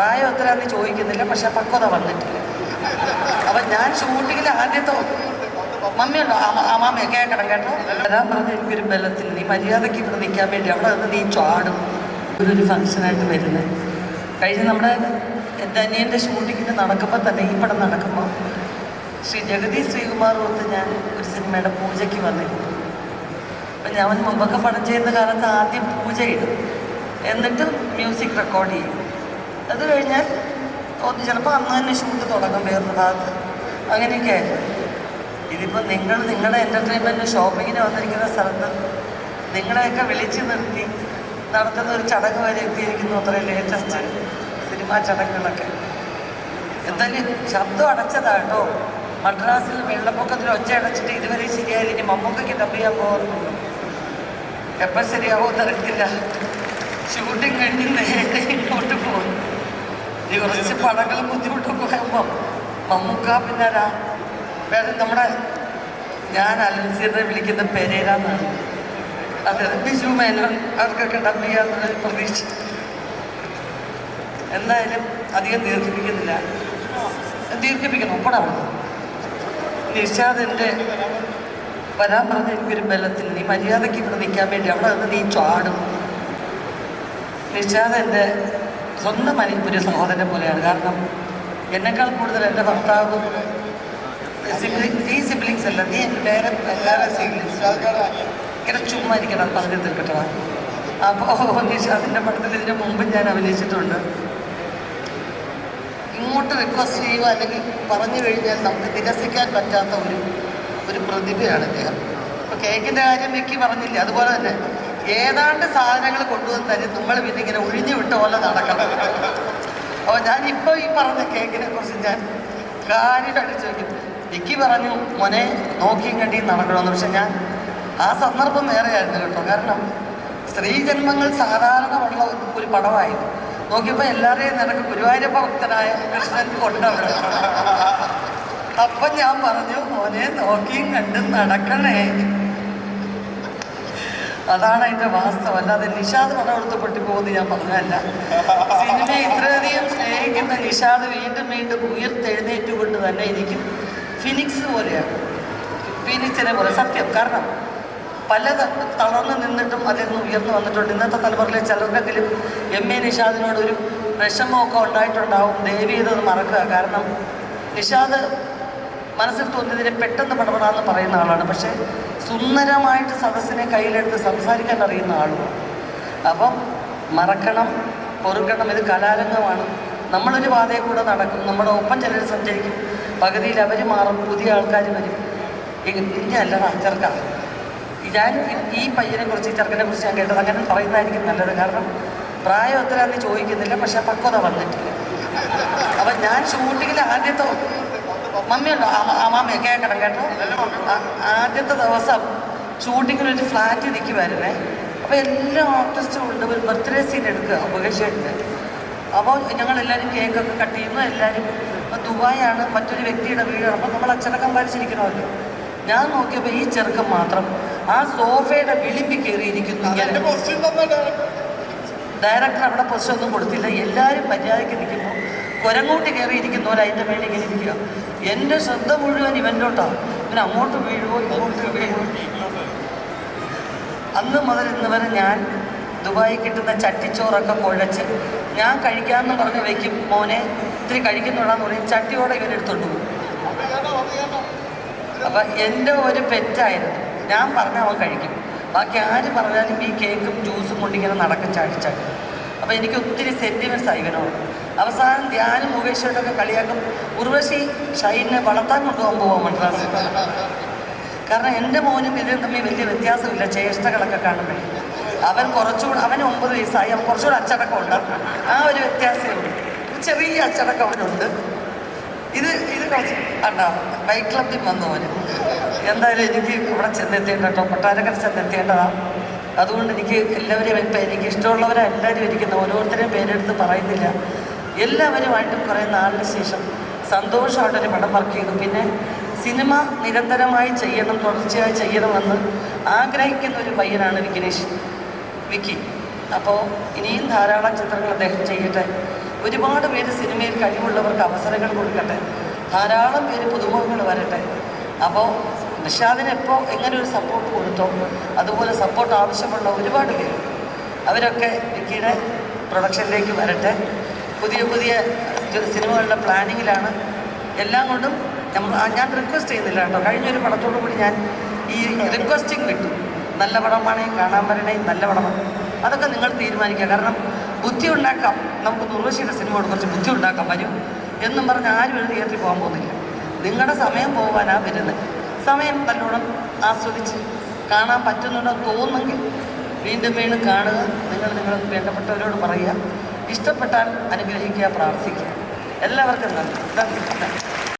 പ്രായം എത്രയാന്ന് ചോദിക്കുന്നില്ല പക്ഷെ പക്വത വന്നിട്ടില്ല. അപ്പം ഞാൻ ഷൂട്ടിങ്ങിൽ ആദ്യത്തെ മമ്മിയുണ്ടോ? അമ്മാമ്മയെ കേൾക്കണം കേട്ടോ. വരാൻ പറഞ്ഞ എനിക്കൊരു ബലത്തിൽ നീ മര്യാദയ്ക്ക് ഇവിടെ നിൽക്കാൻ വേണ്ടി അവിടെ നിന്ന് നീ ചാടും. ഒരു ഫംഗ്ഷനായിട്ട് വരുന്നത് കഴിഞ്ഞ് നമ്മുടെ എന്റെ അനിയന്റെ ഷൂട്ടിങ്ങിന് നടക്കുമ്പോൾ തന്നെ ഈ പടം നടക്കുമ്പോൾ ശ്രീ ജഗതി ശ്രീകുമാർ ഓർത്ത് ഞാൻ ഒരു സിനിമയുടെ പൂജയ്ക്ക് വന്നിരുന്നു. അപ്പം ഞാൻ മുമ്പൊക്കെ പടം ചെയ്യുന്ന കാലത്ത് ആദ്യം പൂജ ഇടും. എന്നിട്ട് മ്യൂസിക് റെക്കോർഡ് ചെയ്യും. അത് കഴിഞ്ഞാൽ ഒന്ന് ചിലപ്പോൾ അന്ന് തന്നെ ഷൂട്ട് തുടങ്ങും ഭാഗത്ത്. അങ്ങനെയൊക്കെ ആയിരുന്നു. ഇതിപ്പോൾ നിങ്ങൾ നിങ്ങളുടെ എന്റർടൈൻമെന്റ് ഷോപ്പിങ്ങിന് വന്നിരിക്കുന്ന സ്ഥലത്ത് നിങ്ങളെയൊക്കെ വിളിച്ചു നിർത്തി നടത്തുന്ന ഒരു ചടങ്ങ് വരെ എത്തിയിരിക്കുന്നു അത്രയും ലേറ്റസ്റ്റ് സിനിമാ ചടങ്ങുകളൊക്കെ. എന്തായാലും ശബ്ദം അടച്ചതാട്ടോ മദ്രാസിൽ വെള്ളപ്പൊക്കത്തിൽ ഒച്ച അടച്ചിട്ട് ഇതുവരെ ശരിയായില്ല. ഇനി മമ്മൂക്കയ്ക്ക് ഡബ് ചെയ്യാൻ പോകുന്നുള്ളൂ എപ്പോൾ ശരിയാവോ എന്നറിയത്തില്ല ഷൂട്ടിങ് കഴിഞ്ഞ് നേരെ ഇങ്ങോട്ട് പോകുന്നു. ഇനി കുറച്ച് പടങ്ങളും ബുദ്ധിമുട്ടൊക്കെ ആകുമ്പോൾ മമ്മൂക്ക പിന്നെ വേറെ നമ്മുടെ ഞാൻ അലൻസീറിനെ വിളിക്കുന്ന പെരേരാന്നാണ്. അതായത് ബിജു മേനോൻ അവർക്കൊക്കെ ഡബ് ചെയ്യാമെന്നൊരു പ്രതീക്ഷ എന്തായാലും അധികം ദീർഘിപ്പിക്കുന്നില്ല. ദീർഘിപ്പിക്കണം ഒപ്പടാണ് നിഷാദിന്റെ വരാൻ പറഞ്ഞ എനിക്കൊരു ബലത്തിൽ നീ മര്യാദയ്ക്ക് ഇവിടെ നിൽക്കാൻ വേണ്ടി അവിടെ നിന്ന് നീ ചാടും. നിഷാദ് എന്റെ സ്വന്തം ഒരു സഹോദരനെ പോലെയാണ്. കാരണം എന്നെക്കാൾ കൂടുതൽ എന്റെ ഭർത്താവ് ഈ സിബ്ലിങ്സ് അല്ല നീ വേറെ എല്ലാവരും സിബ്ലിങ്സ് ഇങ്ങനെ ചുമ്മാ ഇരിക്കണം പറഞ്ഞു തീർക്കട്ടെ. അപ്പോൾ നിഷാദിന്റെ പടത്തിൽ ഇതിന് മുമ്പ് ഞാൻ അഭിനയിച്ചിട്ടുണ്ട്. ഇങ്ങോട്ട് റിക്വസ്റ്റ് ചെയ്യുക അല്ലെങ്കിൽ പറഞ്ഞു കഴിഞ്ഞാൽ നമുക്ക് നിരസിക്കാൻ പറ്റാത്ത ഒരു ഒരു പ്രതിഭയാണ് അദ്ദേഹം. അപ്പോൾ കേക്കിന്റെ കാര്യം വെക്കി പറഞ്ഞില്ല? അതുപോലെ തന്നെ ഏതാണ്ട് സാധനങ്ങൾ കൊണ്ടുവന്ന് തരും. നമ്മൾ പിന്നെ ഇങ്ങനെ ഒഴിഞ്ഞു വിട്ട പോലെ നടക്കണം. അപ്പോൾ ഞാൻ ഇപ്പോൾ ഈ പറഞ്ഞ കേക്കിനെ കുറിച്ച് ഞാൻ കാര്യമായിട്ട് ചോദിക്കും. വിക്കി പറഞ്ഞു മോനെ നോക്കിയും കണ്ടിയും നടക്കണമെന്ന്. പക്ഷെ ഞാൻ ആ സന്ദർഭം വേറെയായിരുന്നു കേട്ടോ. കാരണം സ്ത്രീ ജന്മങ്ങൾ സാധാരണമുള്ള ഒരു- പടമായിരുന്നു. നോക്കിയപ്പോൾ എല്ലാവരെയും നിനക്ക് ഗുരുവായൂരപ്പ ഭക്തനായ കൃഷ്ണൻ കൊണ്ടുവരണം അപ്പം ഞാൻ പറഞ്ഞു മോനെ നോക്കിയും കണ്ടും നടക്കണേ. അതാണ് അതിന്റെ വാസ്തവം. അല്ലാതെ നിഷാദ് പടം എടുത്ത് പൊട്ടിപ്പോകുമെന്ന് ഞാൻ പറഞ്ഞല്ല സിനിമയെ ഇത്രയധികം സ്നേഹിക്കുന്ന നിഷാദ് വീണ്ടും വീണ്ടും ഉയർത്തെഴുന്നേറ്റുകൊണ്ട് തന്നെ എനിക്ക് ഫിനിക്സ് പോലെയാണ്. ഫിനിക്സിനെ പോലെ സത്യം. കാരണം പല തളർന്നു നിന്നിട്ടും അതിൽ നിന്ന് ഉയർന്നു വന്നിട്ടുണ്ട്. ഇന്നത്തെ തലമുറയിലെ ചിലർക്കെങ്കിലും എം എ നിഷാദിനോടൊരു വിഷമമൊക്കെ ഉണ്ടായിട്ടുണ്ടാവും. ദേവി ഇതൊന്ന് മറക്കുക. കാരണം നിഷാദ് മനസ്സിൽ തോന്നിയതിനെ പെട്ടെന്ന് പടപെടാന്ന് പറയുന്ന ആളാണ്. പക്ഷേ സുന്ദരമായിട്ട് സദസ്സിനെ കയ്യിലെടുത്ത് സംസാരിക്കാൻ അറിയുന്ന ആളുമാണ് അപ്പം മറക്കണം പൊറുക്കണം ഇത് കലാരംഗമാണ്. നമ്മളൊരു പാതയിൽ കൂടെ നടക്കും നമ്മുടെ ഒപ്പം ചിലർ സഞ്ചരിക്കും പകുതിയിൽ അവർ മാറും പുതിയ ആൾക്കാർ വരും. ഇനി അല്ല ചെറുക്ക. ഞാൻ ഈ പയ്യനെ കുറിച്ച് ഈ ചെറുക്കനെ കുറിച്ച് ഞാൻ കേട്ടത് അങ്ങനെ പറയുന്നതായിരിക്കും നല്ലത്. കാരണം പ്രായം എത്രയാണെന്ന് ചോദിക്കുന്നില്ല പക്ഷെ പക്വത വന്നിട്ടില്ല. അപ്പം ഞാൻ ഷൂട്ടിങ്ങിൽ ആദ്യത്തെ മമ്മിയുണ്ടോ അമ്മാമ്മയെ കേൾക്കണം കേട്ടോ. ആ- ആദ്യത്തെ ദിവസം ഷൂട്ടിങ്ങിന് ഒരു ഫ്ലാറ്റ് നിൽക്കുമായിരുന്നേ അപ്പോൾ എല്ലാ ആർട്ടിസ്റ്റും ഉണ്ട്. ഒരു ബർത്ത്ഡേ സീൻ എടുക്കുക ഉപകേഷേട്ടിന് അപ്പോൾ ഞങ്ങളെല്ലാവരും കേക്കൊക്കെ കട്ട് ചെയ്യുന്നു. എല്ലാവരും ഇപ്പം ദുബായാണ് മറ്റൊരു വ്യക്തിയുടെ വീടാണ് അപ്പോൾ നമ്മൾ അച്ചടക്കം പാലിച്ചിരിക്കണമല്ലോ. ഞാൻ നോക്കിയപ്പോൾ ഈ ചെറുക്കം മാത്രം ആ സോഫയുടെ വിളിമ്പി കയറിയിരിക്കുന്നു ഡയറക്ടർ അവിടെ പൊസിഷൻ ഒന്നും കൊടുത്തില്ല. എല്ലാവരും മര്യാദയ്ക്ക് നിൽക്കുമ്പോൾ കുരങ്ങോട്ട് കയറിയിരിക്കുന്നവർ അതിന്റെ മേളിൽ ഇങ്ങനെ ഇരിക്കുക. എന്റെ ശ്രദ്ധ മുഴുവൻ ഇവന്റോട്ടാണ് ഇവൻ അങ്ങോട്ട് വീഴുമോ ഇങ്ങോട്ട് വീഴുമോ അന്ന് മുതൽ ഇന്ന് വരെ ഞാൻ ദുബായി കിട്ടുന്ന ചട്ടിച്ചോറൊക്കെ കുഴച്ച് ഞാൻ കഴിക്കാമെന്ന് പറഞ്ഞ് വെക്കും. മോനെ ഇത്തിരി കഴിക്കുന്നുള്ളതെന്ന് പറയും. ചട്ടിയോടെ ഇവൻ എടുത്തോണ്ട് പോകും. അപ്പം എന്റെ ഒരു പെറ്റായിരുന്നു. ഞാൻ പറഞ്ഞ അവൻ കഴിക്കും. ബാക്കി ആര് പറഞ്ഞാലും ഈ കേക്കും ജ്യൂസും കൊണ്ടിങ്ങനെ നടക്കും ചാടി ചാടി. അപ്പോൾ എനിക്ക് ഒത്തിരി സെന്റിമെന്റ്സ് ആയി ഇവനോട് അവസാനം ധ്യാനം മുകേഷോട്ടൊക്കെ കളിയാക്കും. ഉർവശി ഷൈനെ വളർത്താൻ കൊണ്ടുപോകാൻ പോവാം മദ്രാസിൽ. കാരണം എന്റെ മോനും ഇതിനും തമ്മിൽ വലിയ വ്യത്യാസമില്ല. ചേഷ്ടകളൊക്കെ കാണുമ്പോൾ അവൻ കുറച്ചുകൂടെ അവന് ഒമ്പത് വയസ്സായി. അവൻ കുറച്ചുകൂടെ അച്ചടക്കമുണ്ട്. ആ ഒരു വ്യത്യാസമുണ്ട് ചെറിയ അച്ചടക്കം അവനുണ്ട്. ഇത് ഇത് കുറച്ച് അണ്ടാ ബൈക്ക് ക്ലബിൽ വന്നു അവന് എന്തായാലും എനിക്ക് ഇവിടെ ചെന്നെത്തേണ്ട കേട്ടോ. കൊട്ടാരക്കര ചെന്നെത്തേണ്ടതാണ് അതുകൊണ്ട് എനിക്ക് എല്ലാവരെയും ഇപ്പം എനിക്ക് ഇഷ്ടമുള്ളവരെ എല്ലാവരും ഇരിക്കുന്ന ഓരോരുത്തരെയും പേരെടുത്ത് പറയുന്നില്ല. എല്ലാവരുമായിട്ടും കുറേ നാളിന് ശേഷം സന്തോഷമായിട്ടൊരു പടം വർക്ക് ചെയ്തു. പിന്നെ സിനിമ നിരന്തരമായി ചെയ്യണം തുടർച്ചയായി ചെയ്യണമെന്ന് ആഗ്രഹിക്കുന്ന ഒരു പയ്യനാണ് വിഘ്നേഷ് വിക്കി. അപ്പോൾ ഇനിയും ധാരാളം ചിത്രങ്ങൾ അദ്ദേഹം ചെയ്യട്ടെ. ഒരുപാട് പേര് സിനിമയിൽ കഴിവുള്ളവർക്ക് അവസരങ്ങൾ കൊടുക്കട്ടെ. ധാരാളം പേര് പുതുമുഖങ്ങൾ വരട്ടെ. അപ്പോൾ നിഷാദിന് എപ്പോൾ എങ്ങനെ ഒരു സപ്പോർട്ട് കൊടുത്തോ അതുപോലെ സപ്പോർട്ട് ആവശ്യമുള്ള ഒരുപാട് പേര്. അവരൊക്കെ വിക്കിയുടെ പ്രൊഡക്ഷനിലേക്ക് വരട്ടെ. പുതിയ പുതിയ സിനിമകളുടെ പ്ലാനിങ്ങിലാണ് എല്ലാം കൊണ്ടും നമ്മൾ ഞാൻ റിക്വസ്റ്റ് ചെയ്യുന്നില്ല കേട്ടോ. കഴിഞ്ഞൊരു പടത്തോടു കൂടി ഞാൻ ഈ റിക്വസ്റ്റിംഗ് കിട്ടും നല്ല പടമാണേ കാണാൻ വരണേ നല്ല പടമാണ്. അതൊക്കെ നിങ്ങൾ തീരുമാനിക്കുക. കാരണം ബുദ്ധി ഉണ്ടാക്കാം നമുക്ക് ഉർവശിയുടെ സിനിമയോട് കുറച്ച് ബുദ്ധി ഉണ്ടാക്കാൻ വരും. എന്നും പറഞ്ഞ് ആരും ഒരു തിയേറ്ററിൽ പോകാൻ പോകുന്നില്ല. നിങ്ങളുടെ സമയം പോകാനാ വരുന്നത്. സമയം നല്ലോണം ആസ്വദിച്ച് കാണാൻ പറ്റുന്നുണ്ടോ തോന്നുമെങ്കിൽ വീണ്ടും വീണ്ടും കാണുക. നിങ്ങൾ നിങ്ങൾ വേണ്ടപ്പെട്ടവരോട് പറയുക. ഇഷ്ടപ്പെട്ടാൽ അനുഗ്രഹിക്കുക പ്രാർത്ഥിക്കുക. എല്ലാവർക്കും നന്ദി.